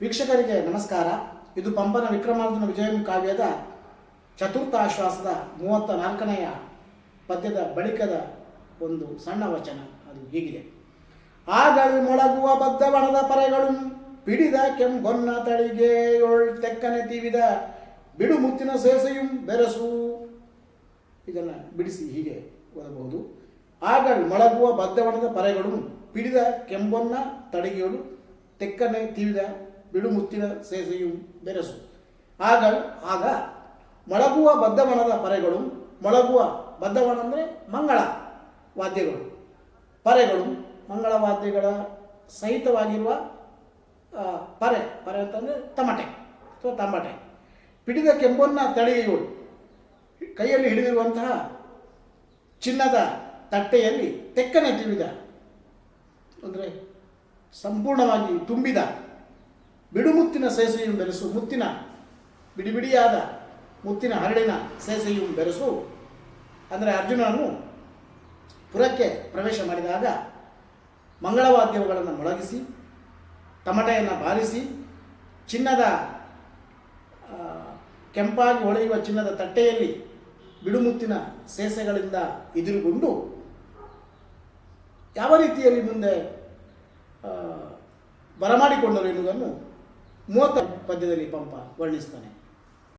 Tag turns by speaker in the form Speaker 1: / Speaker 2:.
Speaker 1: ವೀಕ್ಷಕರಿಗೆ ನಮಸ್ಕಾರ. ಇದು ಪಂಪನ ವಿಕ್ರಮಾರ್ಜುನ ವಿಜಯಂ ಕಾವ್ಯದ ಚತುರ್ಥ ಆಶ್ವಾಸದ ಮೂವತ್ತ ನಾಲ್ಕನೆಯ ಪದ್ಯದ ಬಳಿಕದ ಒಂದು ಸಣ್ಣ ವಚನ. ಅದು ಹೀಗಿದೆ. ಆಗಳು ಮೊಳಗುವ ಬದ್ಧವಣದ ಪರೆಗಳು ಪಿಡಿದ ಕೆಂಗೊನ್ನ ತಳಿಗೆ ತೆಕ್ಕನೆ ತೀವಿದ ಬಿಡು ಮುತ್ತಿನ ಸೇಸೆಯುಂ ಬೆರಸು. ಇದನ್ನು ಬಿಡಿಸಿ ಹೀಗೆ ಓದಬಹುದು. ಆಗಳು ಮೊಳಗುವ ಬದ್ಧವಣದ ಪರೆಗಳು ಪಿಡಿದ ಕೆಂಬೊನ್ನ ತಡಿಗೆಯಳು ತೆಕ್ಕನೆ ತೀವಿದ ಬಿಡುಮುತ್ತಿನ ಸೇಸೆಯು ಬೆರೆಸು. ಆಗ ಆಗ ಮೊಳಗುವ ಬದ್ಧವನದ ಪರೆಗಳು ಮೊಳಗುವ ಬದ್ಧವನ ಅಂದರೆ ಮಂಗಳ ವಾದ್ಯಗಳು. ಪರೆಗಳು, ಮಂಗಳ ವಾದ್ಯಗಳ ಸಹಿತವಾಗಿರುವ ಪರೆ ಪರೆ ಅಂತಂದರೆ ತಮಟೆ, ಅಥವಾ ತಮಟೆ ಪಿಡಿದ ಕೆಂಬೊನ್ನ ತಳಿಗೆಗಳು ಕೈಯಲ್ಲಿ ಹಿಡಿದಿರುವಂತಹ ಚಿನ್ನದ ತಟ್ಟೆಯಲ್ಲಿ ತೆಕ್ಕನೆ ತಿಳಿದ ಅಂದರೆ ಸಂಪೂರ್ಣವಾಗಿ ತುಂಬಿದ. ಬಿಡುಮುತ್ತಿನ ಸೇಸೆಯು ಬೆರೆಸು, ಮುತ್ತಿನ ಬಿಡಿಬಿಡಿಯಾದ ಮುತ್ತಿನ ಹರಳಿನ ಸೇಸೆಯು ಬೆರೆಸು. ಅಂದರೆ ಅರ್ಜುನನು ಪುರಕ್ಕೆ ಪ್ರವೇಶ ಮಾಡಿದಾಗ ಮಂಗಳವಾದ್ಯಗಳನ್ನು ಮೊಳಗಿಸಿ, ತಮಟೆಯನ್ನು ಬಾರಿಸಿ, ಚಿನ್ನದ ಕೆಂಪಾಗಿ ಹೊಳೆಯುವ ಚಿನ್ನದ ತಟ್ಟೆಯಲ್ಲಿ ಬಿಡುಮುತ್ತಿನ ಸೇಸೆಗಳಿಂದ ಎದುರುಗೊಂಡು ಯಾವ ರೀತಿಯಲ್ಲಿ ಮುಂದೆ ಬರಮಾಡಿಕೊಂಡರು ಎನ್ನುವುದನ್ನು ಮೂವತ್ತ ಪದ್ಯದಲ್ಲಿ ಪಂಪ ವರ್ಣಿಸ್ತಾನೆ.